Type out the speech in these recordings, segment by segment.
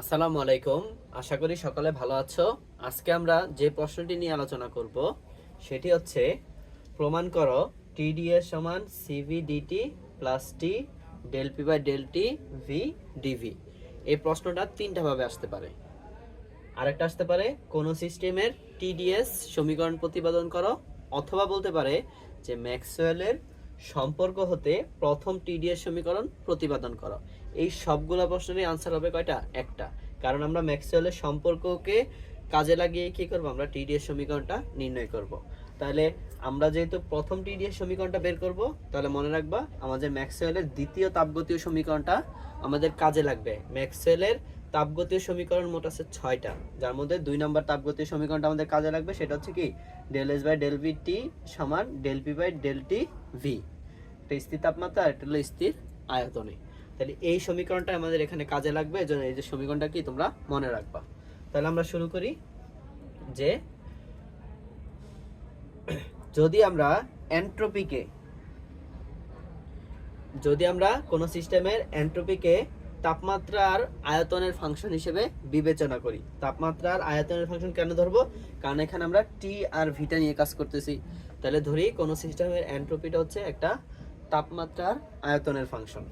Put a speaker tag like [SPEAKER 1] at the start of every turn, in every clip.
[SPEAKER 1] আসসালামু আলাইকুম। আশা করি সকলে ভালো আছো। আজকে আমরা যে প্রশ্নটি নিয়ে আলোচনা করব, সেটি হচ্ছে, প্রমাণ করো টিডিএস সমান C V D T plus T del P by del T V D V এই প্রশ্নটা তিনটা ভাবে আসতে পারে। আরেকটা আসতে পারে, কোন সিস্টেমের টিডিএস সমীকরণ প্রতিপাদন করো, অথবা বলতে পারে যে ম্যাক্সওয়েলের সম্পর্ক হতে প্রথম টিডিএস সমীকরণ প্রতিপাদন করো। এই সবগুলো প্রশ্নেরই আনসার হবে কয়টা? একটা। কারণ আমরা ম্যাক্সওয়েলের সম্পর্ককে কাজে লাগিয়ে কি করব? আমরা টিডিএস সমীকরণটা নির্ণয় করব। তাহলে আমরা যেহেতু প্রথম টিডিএস সমীকরণটা বের করব, তাহলে মনে রাখবা আমাদের ম্যাক্সওয়েলের দ্বিতীয় তাপগতীয় সমীকরণটা আমাদের কাজে লাগবে। ম্যাক্সওয়েলের তাপগতীয় সমীকরণ মোট আছে ছয়টা। যার মধ্যে দুই নম্বর তাপগতীয় সমীকরণটা আমাদের কাজে লাগবে, সেটা হচ্ছে কি? Del S by del V T সমান del P by del T V. একটা স্থির তাপমাত্রা আর একটা হলো স্থির আয়তনে। তাহলে এই সমীকরণটা আমাদের এখানে কাজে লাগবে এজন্য এই যে সমীকরণটা কি তোমরা মনে রাখবা। তাহলে আমরা শুরু করি যে, যদি আমরা এন্ট্রপিকে, যদি আমরা কোনো সিস্টেমের এন্ট্রপিকে তাপমাত্রার আয়তনের ফাংশন হিসেবে বিবেচনা করি। তাপমাত্রার আয়তনের ফাংশন কেন ধরবো? কারণ এখানে আমরা টি আর ভিটা নিয়ে কাজ করতেছি। তাহলে ধরি কোনো সিস্টেমের এন্ট্রপিটা হচ্ছে একটা তাপমাত্রার আয়তনের ফাংশন।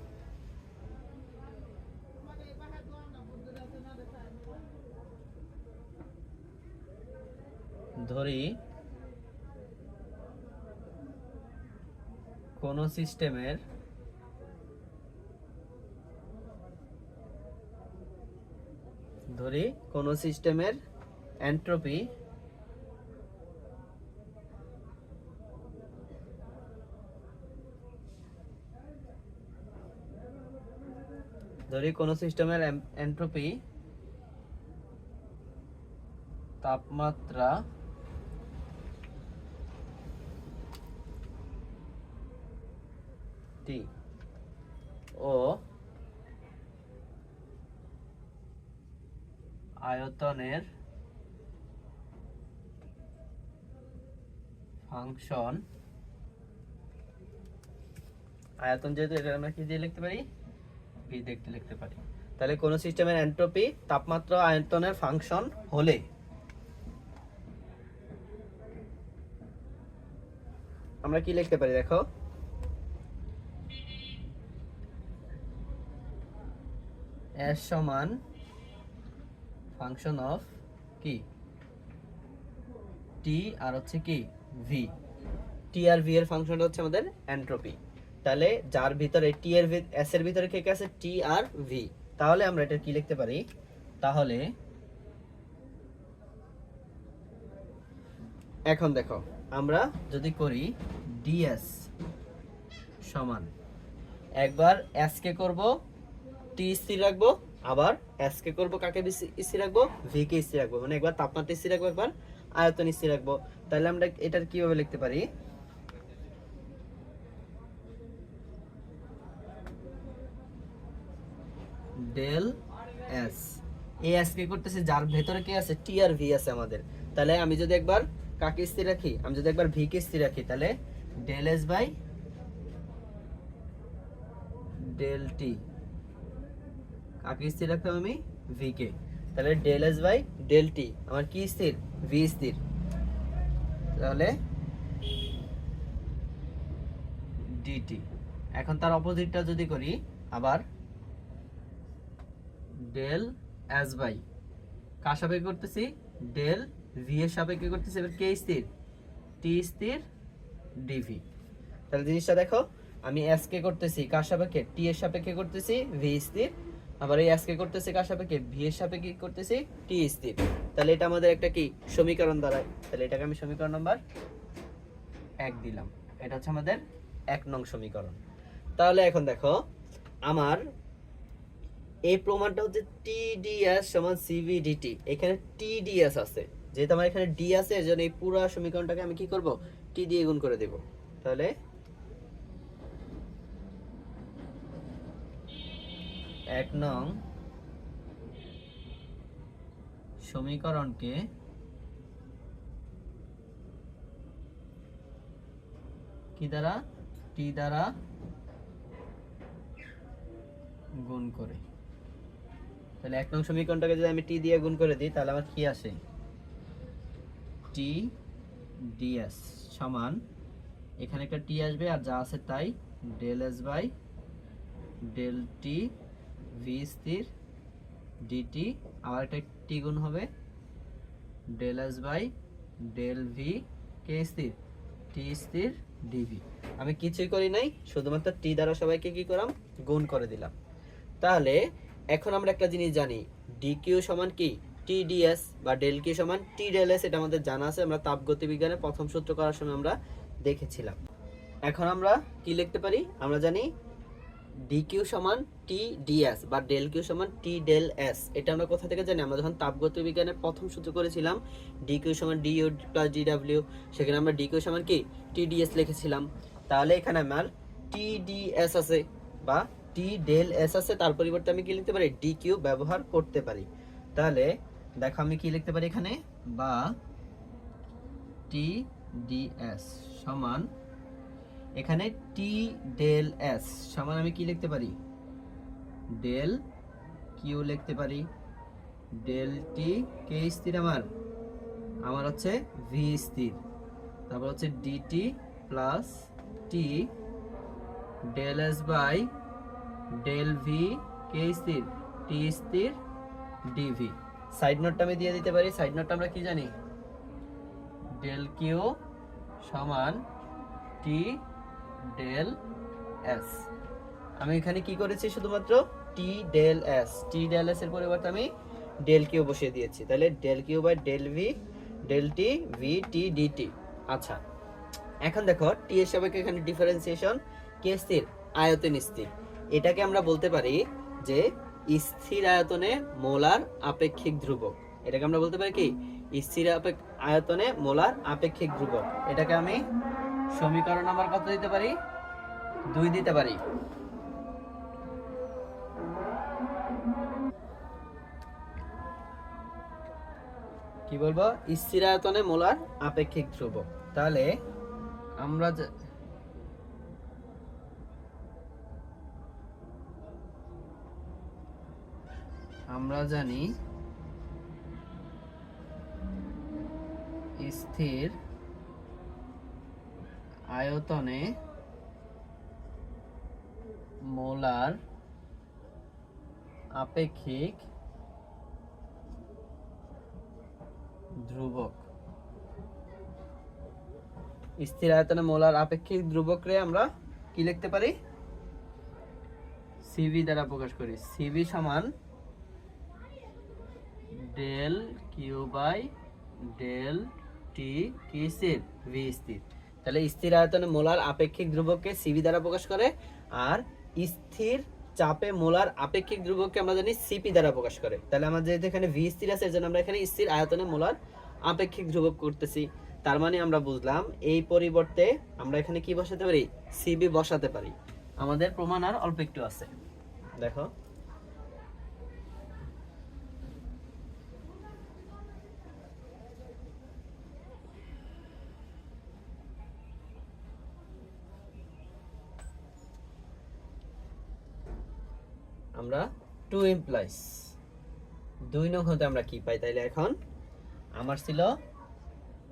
[SPEAKER 1] ধরি কোন সিস্টেমের ধরি কোন সিস্টেমের এন্ট্রপি ধরি কোন সিস্টেমের এন্ট্রপি তাপমাত্রা টি ও আয়তনের ফাংশন। আয়তন যেহেতু এটা আমরা কি দিয়ে লিখতে পারি? ভি দেখতে লিখতে পারি। তাহলে কোন সিস্টেমের এন্ট্রপি তাপমাত্রা আয়তনের ফাংশন হলে। আমরা কি লিখতে পারি দেখো? এস সমান ফাংশন অফ কি? টি আর হচ্ছে কি? ভি। টি আর ভি এর ফাংশনটা হচ্ছে আমাদের এন্ট্রপি। তাহলে যার ভিতরে টি এর এস এর ভিতরে কে কে আছে? টি আর ভি। তাহলে আমরা এটা কি লিখতে পারি? তাহলে এখন দেখো, আমরা যদি করি ডিএস সমান, একবার এস কে করব টি স্থির রাখব, আবার এস কে করব কাকে স্থির রাখব? ভি কে স্থির রাখব। মানে একবার তাপমাত্রা স্থির রাখব, একবার আয়তন স্থির রাখব। তাহলে আমরা এটার কীভাবে লিখতে পারি? ডেল এস এই এস কে করতেছে? যার ভেতরে কে আছে? টি আর ভি আছে আমাদের। তাহলে আমি যদি একবার কাকে স্থির রাখি? আমি যদি একবার ভি কে স্থির রাখি, তাহলে del S by del T কাকে স্থির রাখতাম আমি ভি কে। তাহলে del S by del T আমার কি স্থির? ভি স্থির। তাহলে ডিটি এখন তার অপোজিটটা যদি করি, আবার ডেল এস বাই, কার সাপেক্ষে করতেছি? ডেল ভি এর সাপেক্ষে করতেছি, এবার কে স্থির? টি স্থির ডিভি তাহলে জিনিসটা দেখো, আমি এস কে করতেছি, কার সাপেক্ষে? টি এর সাপেক্ষে করতেছি ভি স্থির আবার এই এস কে করতেছি কার সাপেক্ষে ভি এর সাপেক্ষে করতেছি? টি স্থির তাহলে এটা আমাদের একটা কি? সমীকরণ দাঁড়ায়। তাহলে এটাকে আমি সমীকরণ নাম্বার এক দিলাম। এটা হচ্ছে আমাদের এক নং সমীকরণ। তাহলে এখন দেখো, আমার এই প্রমাণটা হচ্ছে টি টিডিএস সমান সিভিডিটি। এখানে টি টিডিএস আছে। যেহেতু আমার এখানে ডি আছে, এজন্য এই পুরো সমীকরণটাকে আমি কি করব? টি দিয়ে গুণ করে দেব। তাহলে এক নং সমীকরণকে কি দ্বারা? টি দ্বারা গুণ করে। তাহলে এক নং সমীকরণটাকে যদি আমি টি দিয়ে গুণ করে দিই, তাহলে আমার কি আসে? টি ডিএস সমান, এখানে একটা টি আসবে আর যা আছে তাই del S by del T V স্থির ডিটি আবার একটা টি গুণ হবে del S by del V কে স্থির টি স্থির ডিভি আমি কিছুই করি নাই, শুধুমাত্র টি দ্বারা সবাইকে কি করলাম গুণ করে দিলাম। তাহলে, এখন আমরা একটা জিনিস জানি ডি কিউ সমান কি? টি ডিএস বা ডেল কিউ সমান টি ডেল এস এটা আমাদের জানা আছে, আমরা তাপগতি বিজ্ঞানের প্রথম সূত্র করার সময় আমরা দেখেছিলাম। এখন আমরা কি লিখতে পারি? আমরা জানি ডি কিউ সমান টি ডিএস বা ডেল কিউ সমান টি ডেল এস এটা আমরা কোথা থেকে জানি? আমরা যখন তাপগতি বিজ্ঞানের প্রথম সূত্র করেছিলাম ডি কিউ সমান D U plus D W সেখানে আমরা ডি কিউ সমান কি? টি ডিএস লিখেছিলাম। তাহলে এখানে আমার টি ডিএস আছে বা টি ডেল এস আছে, তার পরিবর্তে আমি কি লিখতে পারি? ডি কিউ ব্যবহার করতে পারি। তাহলে দেখো আমি কি লিখতে পারি এখানে? বা টি ডিএস সমান এখানে টি ডেল এস সমান আমি কি লিখতে পারি? ডেল কিউ লিখতে পারি। ডেল টি কে স্থির আমার? আমার হচ্ছে ভি স্থির। তারপর হচ্ছে D T plus T del S by del V কে স্থির। টি স্থির ডিভি সাইড নোটটা আমি দিয়ে দিতে পারি। সাইড নোটটা আমরা কি জানি? ডেল কিউ সমান টি ডেল এস। আমি এখানে কি করেছি শুধুমাত্র? T del S. T del S এর পরিবর্তে আমি ডেল কিউ বসিয়ে দিয়েছি। তাহলে del Q by del V, del T, V, T D T আচ্ছা এখন দেখো টি এর সাপেক্ষে এখানে ডিফারেন্সিয়েশন কে স্থির? আয়তন স্থির। এটাকে আমরা বলতে পারি যে স্থির আয়তনে মোলার আপেক্ষিক ধ্রুবক। এটাকে আমরা বলতে পারি কি? স্থির আয়তনে মোলার আপেক্ষিক ধ্রুবক। এটাকে আমি সমীকরণ আমার কত দিতে পারি? দুই দিতে পারি। কি বলব? স্থির আয়তনে মোলার আপেক্ষিক ধ্রুবক তাহলে আমরা আমরা জানি স্থির আয়তনে মোলার আপেক্ষিক ধ্রুবক। স্থির আয়তনে মোলার আপেক্ষিক ধ্রুবক রে আমরা কি লিখতে পারি? সিভি দ্বারা প্রকাশ করি। সিভি সমান del Q by del T কি স্থির ভি স্থির। তাহলে স্থির আয়তনে মোলার আপেক্ষিক ধ্রুবককে সিভি দ্বারা প্রকাশ করে, আর স্থির চাপে মোলার আপেক্ষিক ধ্রুবককে আমরা জানি সিপি দ্বারা প্রকাশ করে। তাহলে আমাদের এখানে ভি স্থির আছে এর জন্য আমরা এখানে স্থির আয়তনে মোলার আপেক্ষিক ধ্রুবক করতেছি। তার মানে আমরা বুঝলাম এই পরিবর্তে আমরা এখানে কি বসাতে পারি? সিবি বসাতে পারি। আমাদের প্রমাণ আর অল্প একটু আছে। দেখো। আমরা টু ইমপ্লয়স দুই নং হতে আমরা কি পাই তাইলে এখন? আমার ছিল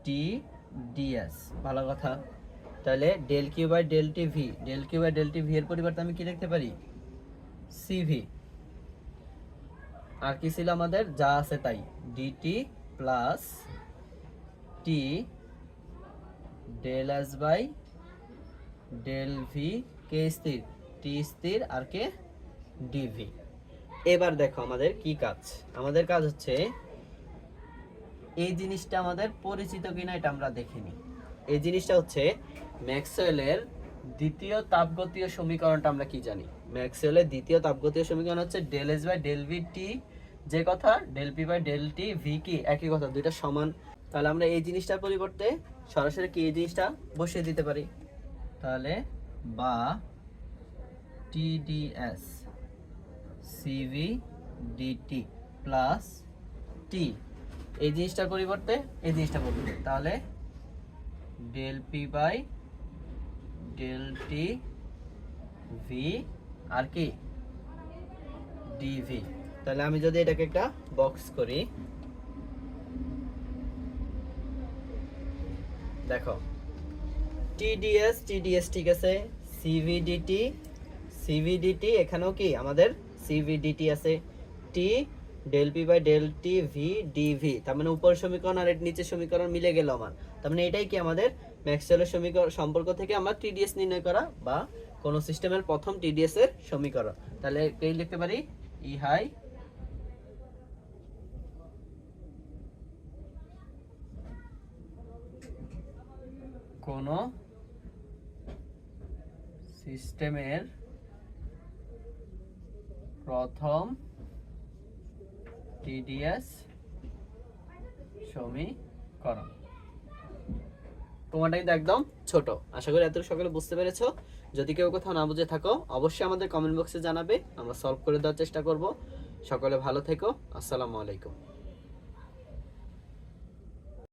[SPEAKER 1] টি ডিএস ভালো কথা। তাহলে del Q by del T V del Q by del T V এর পরিবর্তে আমি কি লিখতে পারি? সিভি আর কি ছিল আমাদের? যা আছে তাই। DT plus T del S by del V কে স্থির? টি স্থির আর কে ডিভি এবার দেখো আমাদের কি কাজ? আমাদের কাজ হচ্ছে এই জিনিসটা আমাদের পরিচিত কিনা এটা আমরা দেখিনি এই জিনিসটা হচ্ছে ম্যাক্সওয়েলের দ্বিতীয় তাপগতীয় সমীকরণটা আমরা কি জানি? ম্যাক্সওয়েলের দ্বিতীয় তাপগতীয় সমীকরণ হচ্ছে del S by del V T যে কথা del P by del T V কি একই কথা, দুইটা সমান। তাহলে আমরা এই জিনিসটার পরিবর্তে সরাসরি কি এই জিনিসটা বসিয়ে দিতে পারি? তাহলে বা TdS Cv dT plus T এই জিনিসটার পরিবর্তে এই জিনিসটা বলবে। তাহলে del P by del T V আর কি? ডিভি তাহলে আমি যদি এটাকে একটা বক্স করি, দেখো টিডিএস টিডিএস ঠিক আছে সিভিডিটি সিভিডিটি এখানেও কি আমাদের সিভিডিটি আছে T del P by del T V dV তার মানে উপর সমীকরণ আর নিচের সমীকরণ মিলে গেল আমার। তার মানে এটাই কি আমাদের ম্যাক্সওয়েলের সমীকরণ সম্পর্ক থেকে আমরা টিডিএস নির্ণয় করা বা কোন সিস্টেমের প্রথম টিডিএস এর সমীকরণ। তাহলে এই লিখতে পারি? ই হাই কোন সিস্টেমের প্রথম টিডিএস সমীকরণ। তোমারটা কিন্তু একদম ছোট। আশা করি এত সকলে বুঝতে পেরেছ। যদি কেউ কোথাও না বুঝে থাকো, অবশ্যই আমাদের কমেন্ট বক্সে জানাবে। আমরা সলভ করে দেওয়ার চেষ্টা করব। সকলে ভালো থেকো। আসসালামু আলাইকুম।